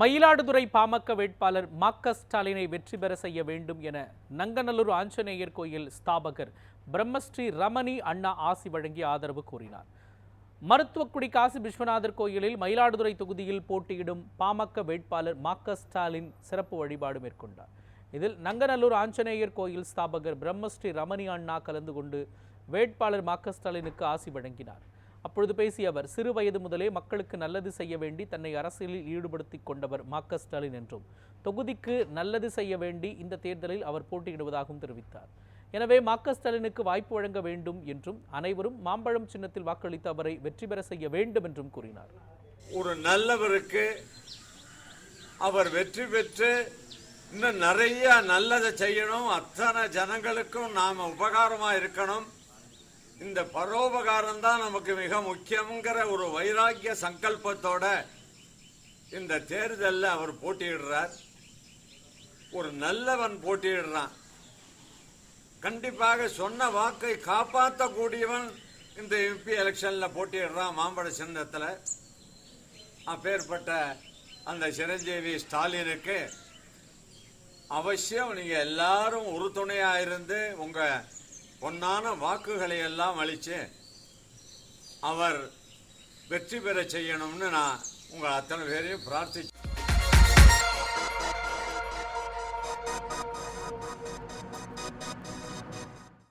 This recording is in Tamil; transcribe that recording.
மயிலாடுதுறை பாமக வேட்பாளர் மாக்க ஸ்டாலினை வெற்றி பெற செய்ய வேண்டும் என நங்கநல்லூர் ஆஞ்சநேயர் கோயில் ஸ்தாபகர் பிரம்மஸ்ரீ ரமணி அண்ணா ஆசி வழங்கி ஆதரவு கூறினார் மருத்துவக்குடி காசி விஸ்வநாதர் கோயிலில் மயிலாடுதுறை தொகுதியில் போட்டியிடும் பாமக வேட்பாளர் மாக்க ஸ்டாலின் சிறப்பு வழிபாடு மேற்கொண்டார். இதில் நங்கநல்லூர் ஆஞ்சநேயர் கோயில் ஸ்தாபகர் பிரம்மஸ்ரீ ரமணி அண்ணா கலந்து கொண்டு வேட்பாளர் மாக்க ஸ்டாலினுக்கு ஆசி வழங்கினார். அப்பொழுது பேசிய அவர் சிறு வயது முதலே மக்களுக்கு நல்லது செய்ய வேண்டி தன்னை அரசியலில் ஈடுபடுத்திக் கொண்டவர் மாக்க ஸ்டாலின் என்றும் தொகுதிக்கு நல்லது செய்ய வேண்டி இந்த தேர்தலில் அவர் போட்டியிடுவதாகவும் தெரிவித்தார். எனவே மாக்க ஸ்டாலினுக்கு வாய்ப்பு வழங்க வேண்டும் என்றும் அனைவரும் மாம்பழம் சின்னத்தில் வாக்களித்து அவரை வெற்றி பெற செய்ய வேண்டும் என்றும் கூறினார். ஒரு நல்லவருக்கு அவர் வெற்றி பெற்று இன்னும் நிறைய நல்லதை செய்யணும். அத்தனை ஜனங்களுக்கும் நாம உபகாரமாக இருக்கணும். இந்த பரோபகாரம் தான் நமக்கு மிக முக்கியங்கிற ஒரு வைராக்கிய சங்கல்பத்தோட இந்த தேர்தலில் அவர் போட்டியிடுறார். ஒரு நல்லவன் போட்டியிடுறான். கண்டிப்பாக சொன்ன வாக்கை காப்பாற்றக்கூடியவன் இந்த எம்பி எலெக்ஷனில் போட்டியிடுறான் மாம்பழ சின்னத்தில். அப்பேற்பட்ட அந்த சிரஞ்சீவி ஸ்டாலினுக்கு அவசியம் நீங்கள் எல்லாரும் உறுதுணையாக இருந்து உங்கள் பொன்னான வாக்குகளை எல்லாம் அளித்து அவர் வெற்றி பெற செய்யணும்னு நான் உங்கள் அத்தனை பேரையும் பிரார்த்தி